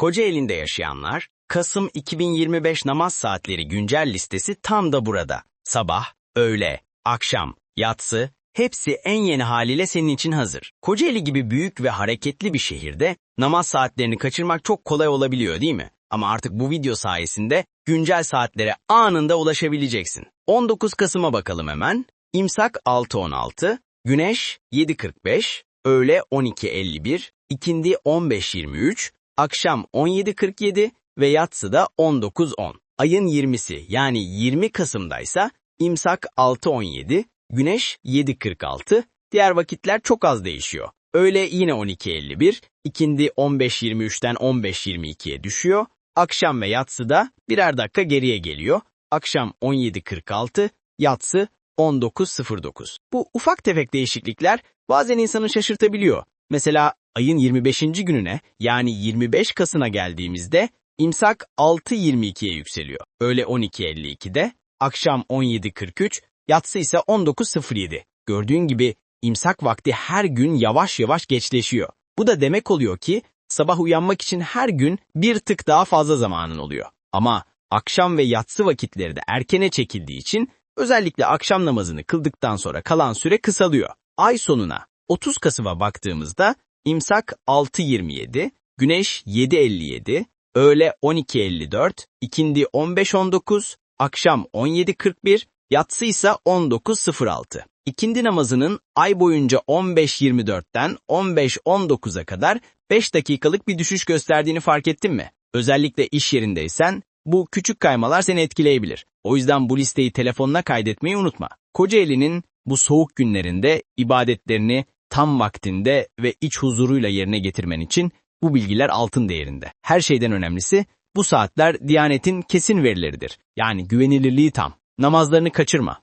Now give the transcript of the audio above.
Kocaeli'nde yaşayanlar, Kasım 2025 namaz saatleri güncel listesi tam da burada. Sabah, öğle, akşam, yatsı, hepsi en yeni haliyle senin için hazır. Kocaeli gibi büyük ve hareketli bir şehirde namaz saatlerini kaçırmak çok kolay olabiliyor değil mi? Ama artık bu video sayesinde güncel saatlere anında ulaşabileceksin. 19 Kasım'a bakalım hemen. İmsak 6.16, Güneş 7.45, Öğle 12.51, İkindi 15.23, Akşam 17.47 ve Yatsı da 19.10. Ayın 20'si yani 20 Kasım'daysa İmsak 6.17, Güneş 7.46, diğer vakitler çok az değişiyor. Öğle yine 12.51, İkindi 15.23'ten 15.22'ye düşüyor, Akşam ve Yatsı da birer dakika geriye geliyor. Akşam 17.46, Yatsı 19.09. Bu ufak tefek değişiklikler bazen insanı şaşırtabiliyor. Mesela ayın 25. gününe yani 25 Kasım'a geldiğimizde imsak 6.22'ye yükseliyor. Öğle 12.52'de, akşam 17.43, yatsı ise 19.07. Gördüğün gibi imsak vakti her gün yavaş yavaş geçleşiyor. Bu da demek oluyor ki sabah uyanmak için her gün bir tık daha fazla zamanın oluyor. Ama akşam ve yatsı vakitleri de erkene çekildiği için özellikle akşam namazını kıldıktan sonra kalan süre kısalıyor. Ay sonuna 30 Kasım'a baktığımızda imsak 6.27, güneş 7.57, öğle 12.54, ikindi 15.19, akşam 17.41, yatsı ise 19.06. İkindi namazının ay boyunca 15.24'ten 15.19'a kadar 5 dakikalık bir düşüş gösterdiğini fark ettin mi? Özellikle iş yerindeysen bu küçük kaymalar seni etkileyebilir. O yüzden bu listeyi telefonuna kaydetmeyi unutma. Kocaeli'nin bu soğuk günlerinde ibadetlerini tam vaktinde ve iç huzuruyla yerine getirmen için bu bilgiler altın değerinde. Her şeyden önemlisi bu saatler Diyanet'in kesin verileridir. Yani güvenilirliği tam. Namazlarını kaçırma.